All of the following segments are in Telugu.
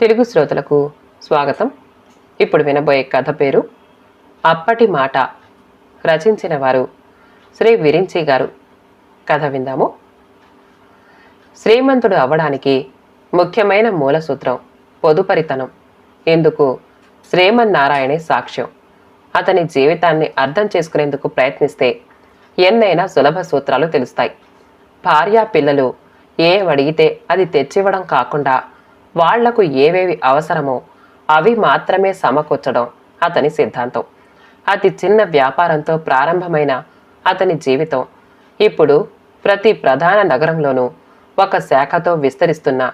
తెలుగు శ్రోతలకు స్వాగతం. ఇప్పుడు వినబోయే కథ పేరు అప్పటి మాట రచించిన వారు శ్రీ విరించి గారు. కథ విందాము. శ్రీమంతుడు అవ్వడానికి ముఖ్యమైన మూల సూత్రం పొదుపరితనం. ఇందుకు శ్రీమన్నారాయణే సాక్ష్యం. అతని జీవితాన్ని అర్థం చేసుకునేందుకు ప్రయత్నిస్తే ఎన్నైనా సులభ సూత్రాలు తెలుస్తాయి. భార్యా పిల్లలు ఏం అడిగితే అది తెచ్చివ్వడం కాకుండా వాళ్ళకు ఏవేవి అవసరమో అవి మాత్రమే సమకూర్చడం అతని సిద్ధాంతం. అతి చిన్న వ్యాపారంతో ప్రారంభమైన అతని జీవితం. ఇప్పుడు ప్రతి ప్రధాన నగరంలోనూ ఒక శాఖతో విస్తరిస్తున్న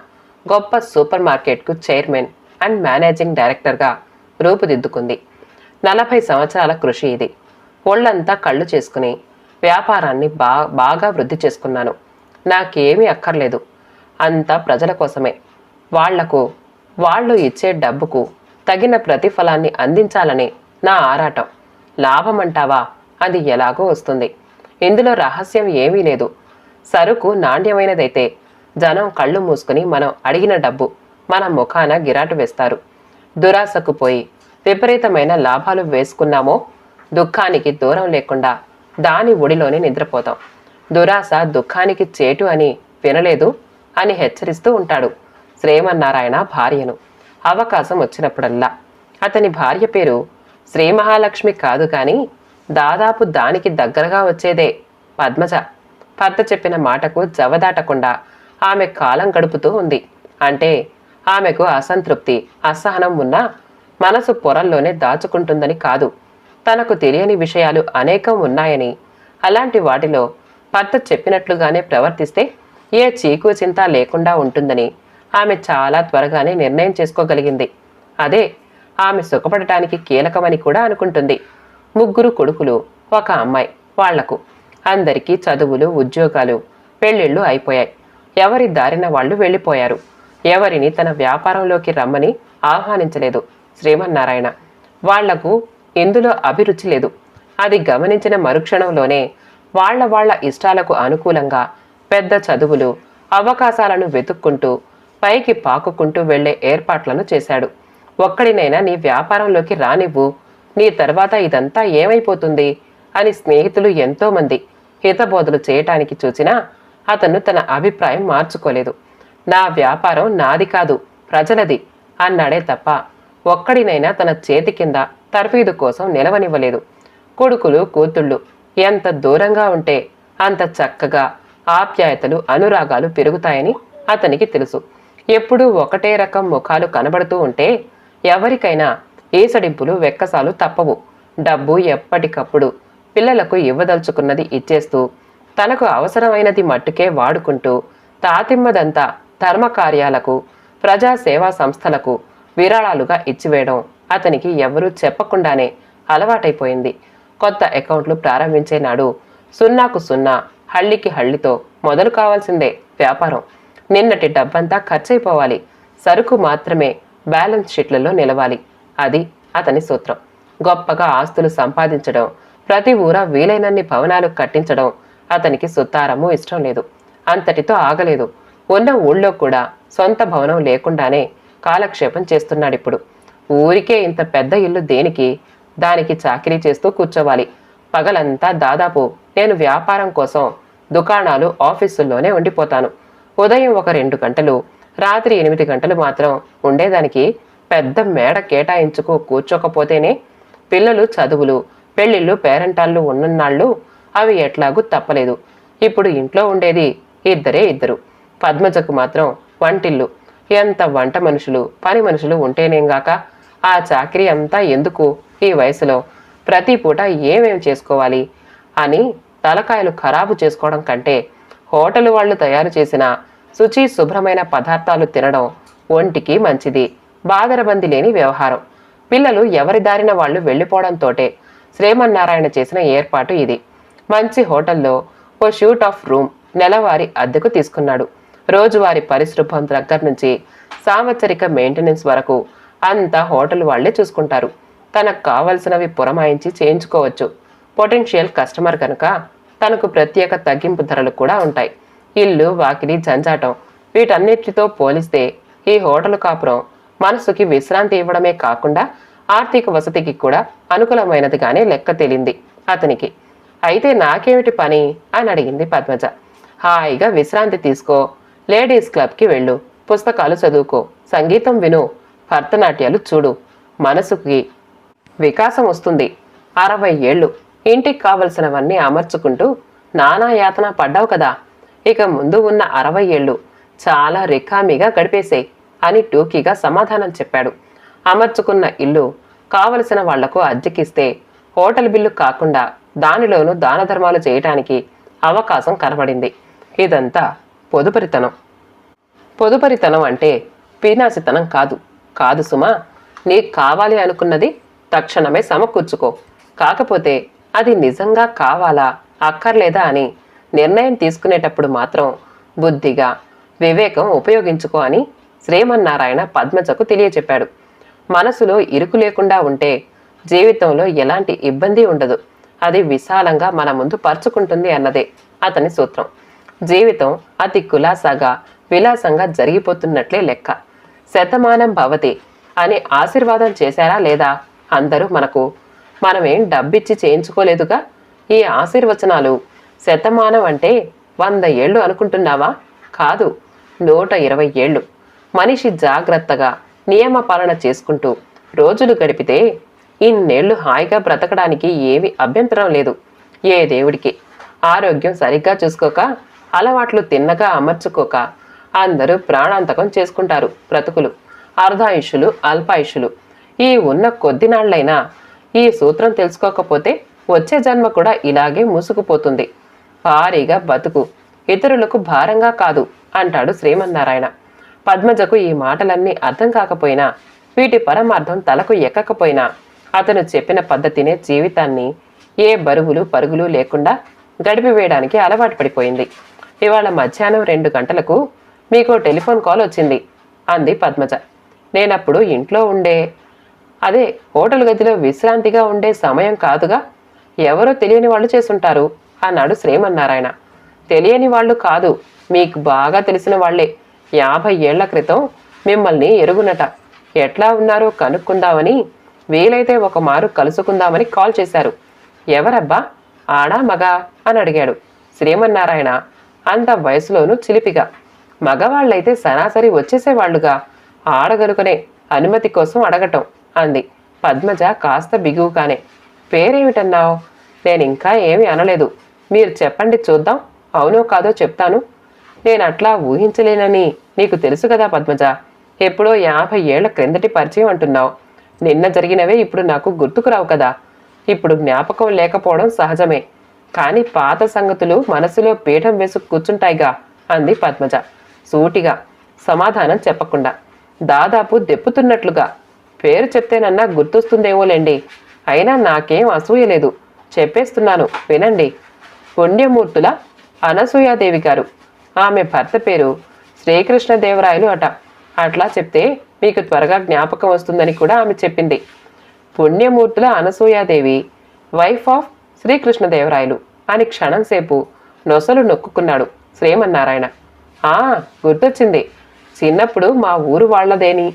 గొప్ప సూపర్ మార్కెట్కు చైర్మన్ అండ్ మేనేజింగ్ డైరెక్టర్గా రూపుదిద్దుకుంది. నలభై సంవత్సరాల కృషి ఇది. ఒళ్ళంతా కళ్ళు చేసుకుని వ్యాపారాన్ని బా బాగా వృద్ధి చేసుకున్నాను. నాకేమీ అక్కర్లేదు. అంతా ప్రజల కోసమే. వాళ్ళకు వాళ్ళు ఇచ్చే డబ్బుకు తగిన ప్రతిఫలాన్ని అందించాలని నా ఆరాటం. లాభం అంటావా అది ఎలాగో వస్తుంది. ఇందులో రహస్యం ఏమీ లేదు. సరుకు నాణ్యమైనదైతే జనం కళ్ళు మూసుకుని మనం అడిగిన డబ్బు మన ముఖాన గిరాటు వేస్తారు. దురాశకు పోయి విపరీతమైన లాభాలు వేసుకున్నామో దుఃఖానికి దూరం లేకుండా దాని ఒడిలోనే నిద్రపోతాం. దురాశ దుఃఖానికి చేటు అని వినలేదు అని హెచ్చరిస్తూ ఉంటాడు. శ్రీమన్నారాయణ భార్యను. అవకాశం వచ్చినప్పుడల్లా. అతని భార్య పేరు శ్రీ మహాలక్ష్మి కాదు కానీ దాదాపు దానికి దగ్గరగా వచ్చేదే పద్మజ. భర్త చెప్పిన మాటకు జవదాటకుండా ఆమె కాలం గడుపుతూ ఉంది. అంటే ఆమెకు అసంతృప్తి అసహనం ఉన్నా మనసు పొరల్లోనే దాచుకుంటుందని కాదు. తనకు తెలియని విషయాలు అనేకం ఉన్నాయని అలాంటి వాటిలో భర్త చెప్పినట్లుగానే ప్రవర్తిస్తే ఏ చీకు చింత లేకుండా ఉంటుందని ఆమె చాలా త్వరగానే నిర్ణయం చేసుకోగలిగింది. అదే ఆమె సుఖపడటానికి కీలకమని కూడా అనుకుంటుంది. ముగ్గురు కొడుకులు ఒక అమ్మాయి వాళ్ళకు. అందరికీ చదువులు ఉద్యోగాలు పెళ్ళిళ్ళు అయిపోయాయి. ఎవరి దారిన వాళ్ళు వెళ్ళిపోయారు. ఎవరిని తన వ్యాపారంలోకి రమ్మని ఆహ్వానించలేదు శ్రీమన్నారాయణ. వాళ్ళకు ఇందులో అభిరుచి లేదు. అది గమనించిన మరుక్షణంలోనే వాళ్ళ వాళ్ళ ఇష్టాలకు అనుకూలంగా పెద్ద చదువులు అవకాశాలను వెతుక్కుంటూ పైకి పాకుకుంటూ వెళ్ళే ఏర్పాట్లను చేశాడు. ఒక్కడినైనా నీ వ్యాపారంలోకి రానివ్వు. నీ తర్వాత ఇదంతా ఏమైపోతుంది? అని స్నేహితులు ఎంతోమంది హితబోధలు చేయటానికి చూసినా అతను తన అభిప్రాయం మార్చుకోలేదు. నా వ్యాపారం నాది కాదు ప్రజలది అన్నాడే తప్ప ఒక్కడినైనా తన చేతి కింద తర్ఫీదు కోసం నిలవనివ్వలేదు. కొడుకులు కూతుళ్ళు ఎంత దూరంగా ఉంటే అంత చక్కగా ఆప్యాయతలు అనురాగాలు పెరుగుతాయని అతనికి తెలుసు. ఎప్పుడూ ఒకటే రకం ముఖాలు కనబడుతూ ఉంటే ఎవరికైనా ఏసడింపులు వెక్కసాలు తప్పవు. డబ్బు ఎప్పటికప్పుడు పిల్లలకు ఇవ్వదలుచుకున్నది ఇచ్చేస్తూ తనకు అవసరమైనది మట్టుకే వాడుకుంటూ తాతిమ్మదంతా ధర్మ కార్యాలకు సంస్థలకు విరాళాలుగా ఇచ్చివేయడం అతనికి ఎవరూ చెప్పకుండానే అలవాటైపోయింది. కొత్త అకౌంట్లు ప్రారంభించే నాడు సున్నాకు సున్నా హళ్ళికి హళ్ళితో మొదలు కావాల్సిందే వ్యాపారం. నిన్నటి డబ్బంతా ఖర్చయిపోవాలి సరుకు మాత్రమే బ్యాలెన్స్ షీట్లలో నిలవాలి. అది అతని సూత్రం. గొప్పగా ఆస్తులు సంపాదించడం ప్రతి ఊర వీలైనన్ని భవనాలు కట్టించడం అతనికి సుతారము ఇష్టం లేదు. అంతటితో ఆగలేదు. ఉన్న ఊళ్ళో కూడా సొంత భవనం లేకుండానే కాలక్షేపం చేస్తున్నాడు ఇప్పుడు ఊరికే ఇంత పెద్ద ఇల్లు దేనికి? దానికి చాకిరీ చేస్తూ కూర్చోవాలి. పగలంతా దాదాపు నేను వ్యాపారం కోసం దుకాణాలు ఆఫీసుల్లోనే ఉండిపోతాను. ఉదయం ఒక రెండు గంటలు రాత్రి ఎనిమిది గంటలు మాత్రం ఉండేదానికి పెద్ద మేడ కేటాయించుకో కూర్చోకపోతేనే పిల్లలు చదువులు పెళ్ళిళ్ళు పేరెంటాళ్ళు ఉన్ననాళ్ళు అవి ఎట్లాగూ తప్పలేదు. ఇప్పుడు ఇంట్లో ఉండేది ఇద్దరే ఇద్దరు. పద్మజకు మాత్రం వంటిల్లు. ఎంత వంట మనుషులు పని మనుషులు ఉంటేనేంగాక ఆ చాకరీ అంతా ఎందుకు ఈ వయసులో? ప్రతి పూట ఏమేమి చేసుకోవాలి? అని తలకాయలు ఖరాబు చేసుకోవడం కంటే హోటల్ వాళ్ళు తయారు చేసిన శుచి శుభ్రమైన పదార్థాలు తినడం ఒంటికి మంచిది. బాదరబంది లేని వ్యవహారం. పిల్లలు ఎవరి దారిన వాళ్ళు వెళ్ళిపోవడంతోటే శ్రీమన్నారాయణ చేసిన ఏర్పాటు ఇది. మంచి హోటల్లో ఓ షూట్ ఆఫ్ రూమ్ నెలవారీ అద్దెకు తీసుకున్నాడు. రోజువారి పరిశుభ్రం దగ్గర నుంచి సాంవత్సరిక మెయింటెనెన్స్ వరకు అంతా హోటల్ వాళ్ళే చూసుకుంటారు. తనకు కావలసినవి పురమాయించి చేయించుకోవచ్చు. పొటెన్షియల్ కస్టమర్ కనుక తనకు ప్రత్యేక తగ్గింపు ధరలు కూడా ఉంటాయి. ఇల్లు వాకిలి జంజాటం వీటన్నిటితో పోలిస్తే ఈ హోటల్ కాపురం మనసుకి విశ్రాంతి ఇవ్వడమే కాకుండా ఆర్థిక వసతికి కూడా అనుకూలమైనదిగానే లెక్క తేలింది అతనికి. అయితే నాకేమిటి పని? అని అడిగింది పద్మజ. హాయిగా విశ్రాంతి తీసుకో లేడీస్ క్లబ్కి వెళ్ళు పుస్తకాలు చదువుకో సంగీతం విను భరతనాట్యాలు చూడు మనసుకి వికాసం వస్తుంది. అరవై ఏళ్ళు ఇంటికి కావలసినవన్నీ అమర్చుకుంటూ నానా యాతన పడ్డావు కదా. ఇక ముందు ఉన్న అరవై ఏళ్ళు చాలా రికామీగా గడిపేసేయ్ అని టూకీగా సమాధానం చెప్పాడు. అమర్చుకున్న ఇల్లు కావలసిన వాళ్ళకు అద్దెకిస్తే హోటల్ బిల్లు కాకుండా దానిలోనూ దాన ధర్మాలు చేయటానికి అవకాశం కనబడింది. ఇదంతా పొదుపరితనం. పొదుపరితనం అంటే పీనాసితనం కాదు. కాదు సుమా నీకు కావాలి అనుకున్నది తక్షణమే సమకూర్చుకో. కాకపోతే అది నిజంగా కావాలా అక్కర్లేదా అని నిర్ణయం తీసుకునేటప్పుడు మాత్రం బుద్ధిగా వివేకం ఉపయోగించుకో అని శ్రీమన్నారాయణ పద్మజకు తెలియచెప్పాడు. మనసులో ఇరుకు లేకుండా ఉంటే జీవితంలో ఎలాంటి ఇబ్బంది ఉండదు. అది విశాలంగా మన ముందు పరుచుకుంటుంది అన్నదే అతని సూత్రం. జీవితం అతి కులాసాగా విలాసంగా జరిగిపోతున్నట్లే లెక్క. శతమానం భవతి అని ఆశీర్వాదం చేశారా లేదా? అందరూ మనకు మనమేం డబ్బిచ్చి చేయించుకోలేదుగా? ఈ ఆశీర్వచనాలు శతమానం అంటే వంద ఏళ్ళు అనుకుంటున్నావా? కాదు నూట ఇరవై ఏళ్ళు మనిషి జాగ్రత్తగా నియమ పాలన చేసుకుంటూ రోజులు గడిపితే ఇన్నేళ్ళు హాయిగా బ్రతకడానికి ఏమీ అభ్యంతరం లేదు. ఏ దేవుడికి? ఆరోగ్యం సరిగ్గా చూసుకోక అలవాట్లు తిన్నగా అమర్చుకోక అందరూ ప్రాణాంతకం చేసుకుంటారు బ్రతుకులు. అర్ధాయుషులు అల్పాయుషులు. ఈ ఉన్న కొద్ది నాళ్ళైనా ఈ సూత్రం తెలుసుకోకపోతే వచ్చే జన్మ కూడా ఇలాగే మూసుకుపోతుంది. భారీగా బతుకు. ఇతరులకు భారంగా కాదు అంటాడు శ్రీమన్నారాయణ. పద్మజకు ఈ మాటలన్నీ అర్థం కాకపోయినా వీటి పరమార్థం తలకు ఎక్కకపోయినా అతను చెప్పిన పద్ధతినే జీవితాన్ని ఏ బరువులు పరుగులు లేకుండా గడిపివేయడానికి అలవాటు పడిపోయింది. ఇవాళ మధ్యాహ్నం రెండు గంటలకు మీకు టెలిఫోన్ కాల్ వచ్చింది అంది పద్మజ. నేనప్పుడు ఇంట్లో ఉండే అదే హోటల్ గదిలో విశ్రాంతిగా ఉండే సమయం కాదుగా ఎవరో తెలియని వాళ్ళు చేసుంటారు. అన్నాడు శ్రీమన్నారాయణ. తెలియని వాళ్ళు కాదు మీకు బాగా తెలిసిన వాళ్ళే. యాభై ఏళ్ళ క్రితం మిమ్మల్ని ఎరుగునట. ఎట్లా ఉన్నారో కనుక్కుందామని వీలైతే ఒక మారు కలుసుకుందామని కాల్ చేశారు. ఎవరబ్బా? ఆడా మగా? అని అడిగాడు శ్రీమన్నారాయణ అంత వయసులోనూ చిలిపిగా. మగవాళ్ళైతే సరాసరి వచ్చేసేవాళ్ళుగా ఆడగనుకనే అనుమతి కోసం అడగటం అంది పద్మజ కాస్త బిగువుగానే. పేరేమిటన్నావు? నేను ఇంకా ఏమీ అనలేదు. మీరు చెప్పండి చూద్దాం. అవునో కాదో చెప్తాను. నేను అట్లా ఊహించలేనని నీకు తెలుసు కదా పద్మజ. ఎప్పుడో యాభై ఏళ్ళ క్రిందటి పరిచయం అంటున్నావు. నిన్న జరిగినవే ఇప్పుడు నాకు గుర్తుకు రావు కదా. ఇప్పుడు జ్ఞాపకం లేకపోవడం సహజమే. కానీ పాత సంగతులు మనసులో పీఠం వేసు కూర్చుంటాయిగా అంది పద్మజ. సూటిగా సమాధానం చెప్పకుండా. దాదాపు దెప్పుతున్నట్లుగా. పేరు చెప్తేనన్నా గుర్తొస్తుందేమోలేండి. అయినా నాకేం అసూయ లేదు. చెప్పేస్తున్నాను వినండి. పుణ్యమూర్తుల అనసూయాదేవి గారు. ఆమె భర్త పేరు శ్రీకృష్ణదేవరాయలు అట. అట్లా చెప్తే మీకు త్వరగా జ్ఞాపకం వస్తుందని కూడా ఆమె చెప్పింది. పుణ్యమూర్తుల అనసూయాదేవి వైఫ్ ఆఫ్ శ్రీకృష్ణదేవరాయలు అని క్షణం సేపు నొసలు నొక్కుకున్నాడు శ్రీమన్నారాయణ. ఆ గుర్తొచ్చింది. చిన్నప్పుడు మా ఊరు వాళ్ళదేని?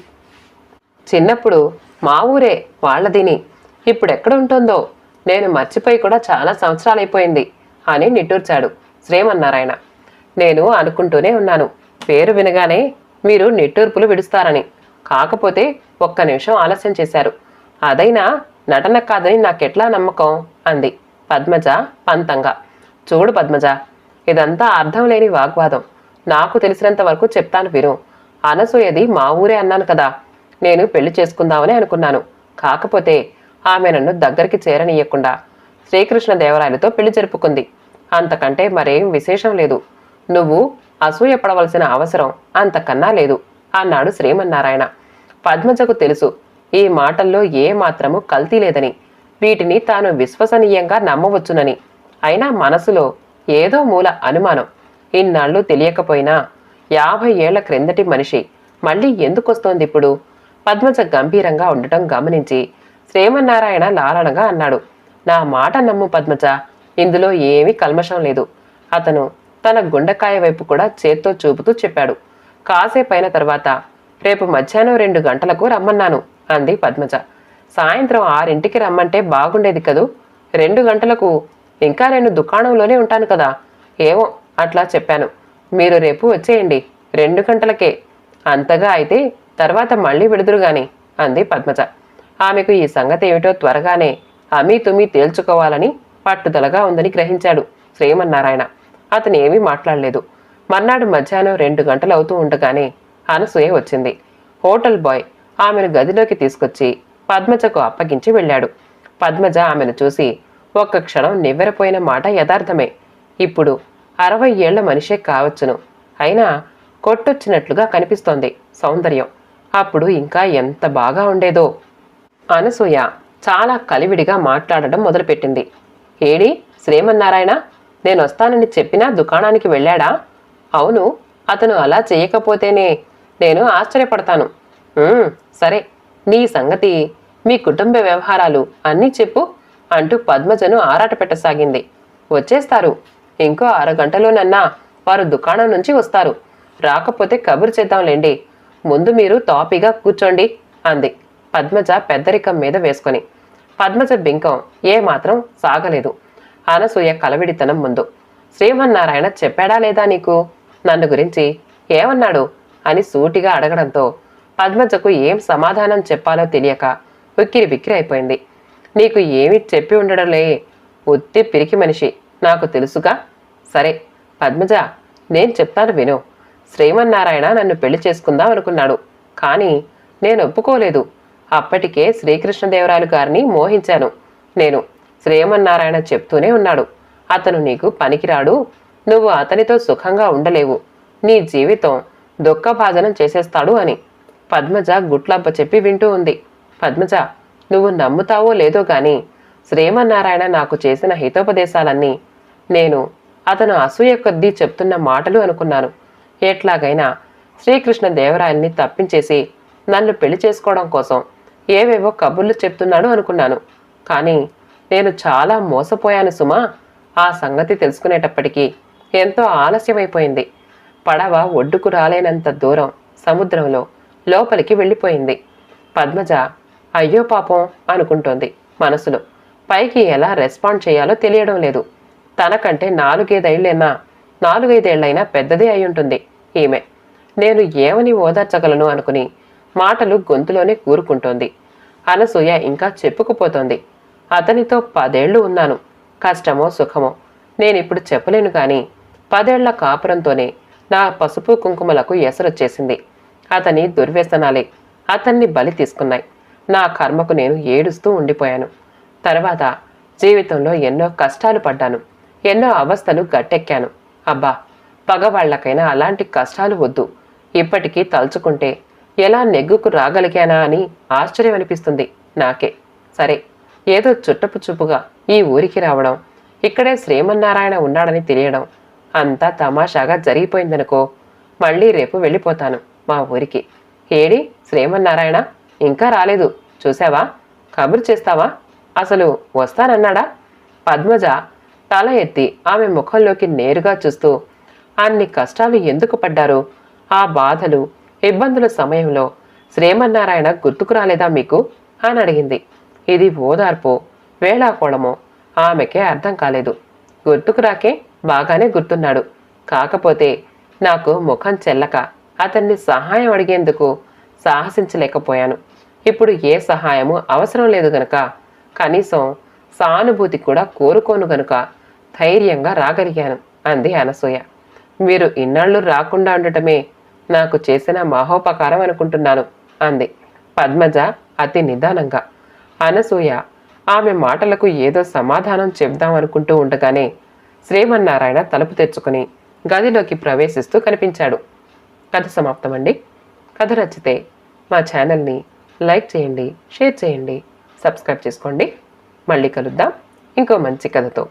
చిన్నప్పుడు మా ఊరే వాళ్ళదిని. ఇప్పుడు ఎక్కడ ఉంటుందో? నేను మర్చిపోయి కూడా చాలా సంవత్సరాలైపోయింది. అని నిట్టూర్చాడు. శ్రీమన్నారాయణ నేను అనుకుంటూనే ఉన్నాను. పేరు వినగానే మీరు నిట్టూర్పులు విడుస్తారని. కాకపోతే ఒక్క నిమిషం ఆలస్యం చేశారు. అదైనా నటన కాదని నాకెట్లా నమ్మకం? అంది. పద్మజ పంతంగా. చూడు పద్మజ ఇదంతా అర్థం లేని వాగ్వాదం. నాకు తెలిసినంత వరకు చెప్తాను విను. అనసూయది మా ఊరే అన్నాను కదా. నేను పెళ్ళి చేసుకుందామని అనుకున్నాను. కాకపోతే ఆమె నన్ను దగ్గరికి చేరనీయకుండా శ్రీకృష్ణ దేవరాయలతో పెళ్ళి జరుపుకుంది. అంతకంటే మరేం విశేషం లేదు. నువ్వు అసూయ పడవలసిన అవసరం అంతకన్నా లేదు అన్నాడు శ్రీమన్నారాయణ. పద్మజకు తెలుసు ఈ మాటల్లో ఏ మాత్రము కల్తీ లేదని వీటిని తాను విశ్వసనీయంగా నమ్మవచ్చునని. అయినా మనసులో ఏదో మూల అనుమానం ఇన్నాళ్ళు తెలియకపోయినా యాభై ఏళ్ళ క్రిందటి మనిషి మళ్ళీ ఎందుకొస్తోంది ఇప్పుడు? పద్మజ గంభీరంగా ఉండటం గమనించి శ్రీమన్నారాయణ లాలనగా అన్నాడు. నా మాట నమ్ము పద్మజ ఇందులో ఏమీ కల్మషం లేదు. అతను తన గుండెకాయ వైపు కూడా చేత్తో చూపుతూ చెప్పాడు. కాసేపైన తర్వాత రేపు మధ్యాహ్నం రెండు గంటలకు రమ్మన్నాను అంది పద్మజ. సాయంత్రం ఆరింటికి రమ్మంటే బాగుండేది కదూ? రెండు గంటలకు ఇంకా నేను దుకాణంలోనే ఉంటాను కదా? ఏమో అట్లా చెప్పాను. మీరు రేపు వచ్చేయండి రెండు గంటలకే. అంతగా అయితే తర్వాత మళ్ళీ విడుదురు గాని అంది పద్మజ. ఆమెకు ఈ సంగతి ఏమిటో త్వరగానే అమీ తుమి తేల్చుకోవాలని పట్టుదలగా ఉందని గ్రహించాడు. శ్రీమన్నారాయణ అతను ఏమీ మాట్లాడలేదు. మర్నాడు మధ్యాహ్నం రెండు గంటలు అవుతూ ఉండగానే అనసూయ వచ్చింది. హోటల్ బాయ్ ఆమెను గదిలోకి తీసుకొచ్చి పద్మజకు అప్పగించి వెళ్ళాడు. పద్మజ ఆమెను చూసి ఒక్క క్షణం నివ్వెరపోయిన మాట యథార్థమే. ఇప్పుడు అరవై ఏళ్ళ మనిషే కావచ్చును. అయినా కొట్టొచ్చినట్లుగా కనిపిస్తోంది సౌందర్యం. అప్పుడు ఇంకా ఎంత బాగా ఉండేదో. అనసూయ చాలా కలివిడిగా మాట్లాడడం మొదలుపెట్టింది. ఏడి? శ్రీమన్నారాయణ నేను వస్తానని చెప్పినా దుకాణానికి వెళ్ళాడా? అవును అతను అలా చేయకపోతేనే నేను ఆశ్చర్యపడతాను. సరే నీ సంగతి మీ కుటుంబ వ్యవహారాలు అన్నీ చెప్పు అంటూ పద్మజను ఆరాట పెట్టసాగింది. వచ్చేస్తారు. ఇంకో అరగంటలోనన్నా వారు దుకాణం నుంచి వస్తారు. రాకపోతే కబురు చేద్దాంలేండి ముందు మీరు తాపిగా కూర్చోండి అంది. పద్మజ పెద్దరికం మీద వేసుకొని. పద్మజ బింకం ఏమాత్రం సాగలేదు. అనసూయ కలవిడితనం ముందు. శ్రీమన్నారాయణ చెప్పాడా లేదా నీకు? నన్ను గురించి ఏమన్నాడు? అని సూటిగా అడగడంతో పద్మజకు ఏం సమాధానం చెప్పాలో తెలియక ఉక్కిరి బిక్కిరి అయిపోయింది. నీకు ఏమి చెప్పి ఉండడంలే? ఉత్తి పిరికి మనిషి నాకు తెలుసుగా? సరే పద్మజ నేను చెప్తాను విను. శ్రీమన్నారాయణ నన్ను పెళ్ళి చేసుకుందాం అనుకున్నాడు. కానీ నేను ఒప్పుకోలేదు. అప్పటికే శ్రీకృష్ణదేవరాయలు గారిని మోహించాను. నేను శ్రీమన్నారాయణ చెప్తూనే ఉన్నాడు. అతను నీకు పనికిరాడు. నువ్వు అతనితో సుఖంగా ఉండలేవు. నీ జీవితం దుఃఖభాజనం చేసేస్తాడు అని పద్మజ గుట్లబ్బ చెప్పి వింటూ ఉంది. పద్మజ నువ్వు నమ్ముతావో లేదో గాని శ్రీమన్నారాయణ నాకు చేసిన హితోపదేశాలన్నీ నేను అతను అసూయ కొద్దీ చెప్తున్న మాటలు అనుకున్నాను. ఎట్లాగైనా శ్రీకృష్ణ దేవరాయల్ని తప్పించేసి నన్ను పెళ్ళి చేసుకోవడం కోసం ఏవేవో కబుర్లు చెప్తున్నాడు అనుకున్నాను. కానీ నేను చాలా మోసపోయాను సుమా. ఆ సంగతి తెలుసుకునేటప్పటికీ ఎంతో ఆలస్యమైపోయింది. పడవ ఒడ్డుకు రాలేనంత దూరం సముద్రంలో లోపలికి వెళ్ళిపోయింది. పద్మజ అయ్యో పాపం అనుకుంటోంది మనసులో. పైకి ఎలా రెస్పాండ్ చేయాలో తెలియడం లేదు. తనకంటే నాలుగైదేళ్ళైనా నాలుగైదేళ్ళైనా పెద్దదే అయి ఉంటుంది ఈమె. నేను ఏమని ఓదార్చగలను అనుకుని మాటలు గొంతులోనే కూరుకుంటోంది. అనసూయ ఇంకా చెప్పుకుపోతోంది. అతనితో పదేళ్ళు ఉన్నాను. కష్టమో సుఖమో నేనిప్పుడు చెప్పలేను కానీ పదేళ్ళ కాపురంతోనే నా పసుపు కుంకుమలకు ఎసరొచ్చేసింది. అతని దుర్వ్యసనాలే అతన్ని బలి తీసుకున్నాయి. నా కర్మకు నేను ఏడుస్తూ ఉండిపోయాను. తర్వాత జీవితంలో ఎన్నో కష్టాలు పడ్డాను. ఎన్నో అవస్థలు గట్టెక్కాను. అబ్బా పగవాళ్ళకైనా అలాంటి కష్టాలు వద్దు. ఇప్పటికీ తలుచుకుంటే ఎలా నెగ్గుకు రాగలిగానా అని ఆశ్చర్యం అనిపిస్తుంది నాకే. సరే ఏదో చుట్టపు చూపుగా ఈ ఊరికి రావడం ఇక్కడే శ్రీమన్నారాయణ ఉన్నాడని తెలియడం అంతా తమాషాగా జరిగిపోయిందనుకో మళ్ళీ రేపు వెళ్ళిపోతాను మా ఊరికి. ఏడి శ్రీమన్నారాయణ? ఇంకా రాలేదు. చూసావా కబురు చేస్తావా? అసలు వస్తానన్నాడా? పద్మజ తల ఎత్తి ఆమె ముఖంలోకి నేరుగా చూస్తూ అన్ని కష్టాలు ఎందుకు పడ్డారు? ఆ బాధలు ఇబ్బందుల సమయంలో శ్రీమన్నారాయణ గుర్తుకు రాలేదా మీకు? అని అడిగింది. ఇది ఓదార్పు వేళాకోళమో. ఆమెకే అర్థం కాలేదు. గుర్తుకు రాకే బాగానే గుర్తున్నాడు. కాకపోతే నాకు ముఖం చెల్లక అతన్ని సహాయం అడిగేందుకు సాహసించలేకపోయాను. ఇప్పుడు ఏ సహాయము అవసరం లేదు గనక. కనీసం సానుభూతి కూడా కోరుకోను గనుక ధైర్యంగా రాగలిగాను అంది అనసూయ. మీరు ఇన్నాళ్ళు రాకుండా ఉండటమే నాకు చేసిన మహోపకారం అనుకుంటున్నాను అంది. పద్మజ అతి నిదానంగా. అనసూయ ఆమె మాటలకు ఏదో సమాధానం చెప్దాం అనుకుంటూ ఉండగానే శ్రీమన్నారాయణ తలుపు తెచ్చుకుని గదిలోకి ప్రవేశిస్తూ కనిపించాడు. కథ సమాప్తమండి. కథ నచ్చితే మా ఛానల్ని లైక్ చేయండి షేర్ చేయండి సబ్స్క్రైబ్ చేసుకోండి. మళ్ళీ కలుద్దాం. ఇంకో మంచి కథతో.